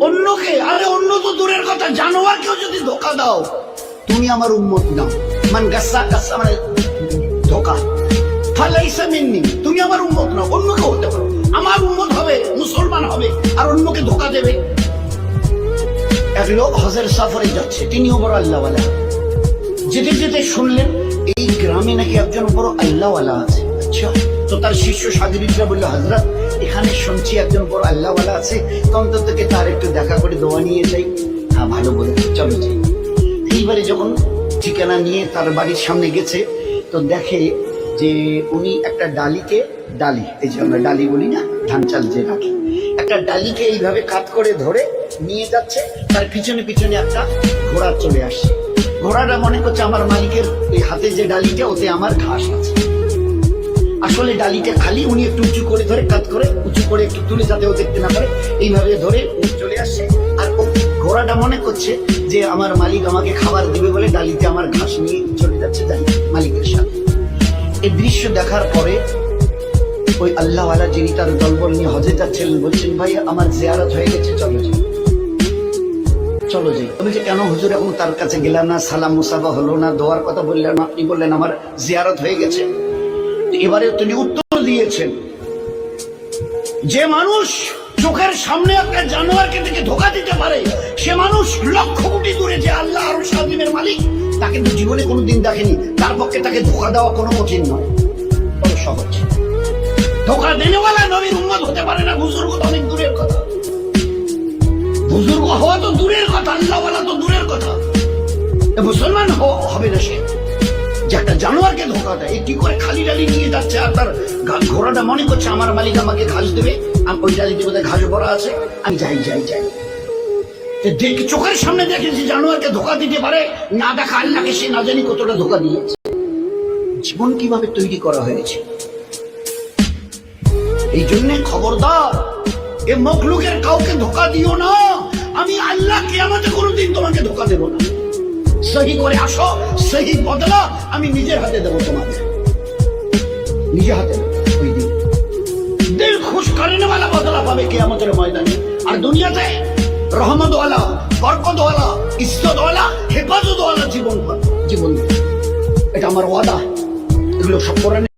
অন্যকে? আরে অন্য তো দূরের কথা, জানোয়ারকেও যদি ধোকা দাও। তুমি আমার উম্মত নাও। মান গাসা গাসা মানে ধোকা। ফালাইসা মিন্নি, তুমি আমার উম্মত নাও। অন্যকে হতে পারো। আমার উম্মত হবে, মুসলমান হবে, আর অন্যকে ধোকা দেবে। এক লোক হজের সফরে যাচ্ছে, তিনিও বড় আল্লাহওয়ালা। যেতে যেতে শুনলেন, এই গ্রামে নাকি একজন বড় আল্লাহওয়ালা আছে। আচ্ছা। তো তার শিষ্য সাগরিকরা বলল হাজরত এখানে শুনছি একজন বড় আল্লাহওয়ালা আছে। তো অন্তত থেকে তার একটু দেখা করে দোয়া নিয়ে যাই। হ্যাঁ ভালো বলে চলো যাই। এইবারে যখন ঠিকানা নিয়ে তার বাড়ির সামনে গেছে, তো দেখে যে উনি একটা ডালিকে ডালি, এই যে আমরা ডালি বলি না, ধান চাল যে রাখি, একটা ডালিকে এইভাবে কাত করে ধরে নিয়ে যাচ্ছে। তার পিছনে পিছনে একটা ঘোড়া চলে আসছে ঘোড়াটা মনে করছে আমার মালিকের ওই হাতে যে ডালিটা, ওতে আমার ঘাস আছে। আসলে ডালিটা খালি উনি একটু উঁচু করে ধরে, কাত করে, উঁচু করে একটু তুলে যাতে ও দেখতে না পারে। এইভাবে ধরে উনি চলে আসছে আর ঘোড়াটা মনে করছে যে আমার মালিক আমাকে খাবার দিবে বলে ডালিতে আমার ঘাস নিয়ে চলে যাচ্ছে তাই মালিকের সাথে এই দৃশ্য দেখার পরে ওই আল্লাহওয়ালা যিনি তার দলবল নিয়ে হজে যাচ্ছিলেন বলছেন, ভাই, আমার জিয়ারত হয়ে গেছে, চলো যাই। চলো যাই। যে কেন হুজুর, এখন তার কাছে গেলাম না? সালাম মুসাফা হলো না, দোয়ার কথা বললেন, আপনি বললেন আমার জিয়ারত হয়ে গেছে। এবারে তিনি উত্তর দিয়েছেন। যে মানুষ চোখের সামনে একটা জানোয়ারকে থেকে ধোকা দিতে পারে, সে মানুষ লক্ষ কোটি দূরে যে আল্লাহ আর সাদিমের মালিক, তাকে তো জীবনে কোনোদিন দেখেনি। তার পক্ষে তাকে ধোকা দেওয়া কোনো কঠিন নয় বড় সহজ। ধোকা দেনেওয়ালা নবীর উন্মত হতে পারে না, বুজুর্গ তো অনেক দূরের কথা। বুজুর্গ হওয়া তো দূরের কথা, আল্লাহওয়ালা তো দূরের কথা। মুসলমান হবে না সে। যে একটা জানোয়ারকে ধোকা দেয়। কি করে খালি ডালি নিয়ে যাচ্ছে? আর তার ঘোড়াটা মনে করছে আমার মালিক আমাকে ঘাস দেবে। আমি ওই ডালিতে বোধহয় ঘাস ভরা আছে। আমি যাই যাই যাই। দেখি, চোখের সামনে দেখেছি জানোয়ারকে ধোকা দিতে পারে, না দেখা আল্লাহকে সে না জানি কতটা ধোকা দিয়েছে। জীবন কীভাবে তৈরি করা হয়েছে? এই জন্য খবরদার, এ মখলুকের কাউকে ধোকা দিও না। আমি আল্লাহকে আমাকে কোনোদিন তোমাকে ধোকা দেবো না। সহি করে আসো, সহি বদলা আমি নিজের হাতে দেবো তোমাকে। নিজের হাতে দিল খুশ বদলা পাবে কে আমাদের ময়দানে। আর দুনিয়াতে রহমত ওয়ালা বরকত ওয়ালা ইজ্জত ওয়ালা হেফাজত ওয়ালা জীবন জীবন এটা আমার ওয়াদা। এগুলো সব কোরআনে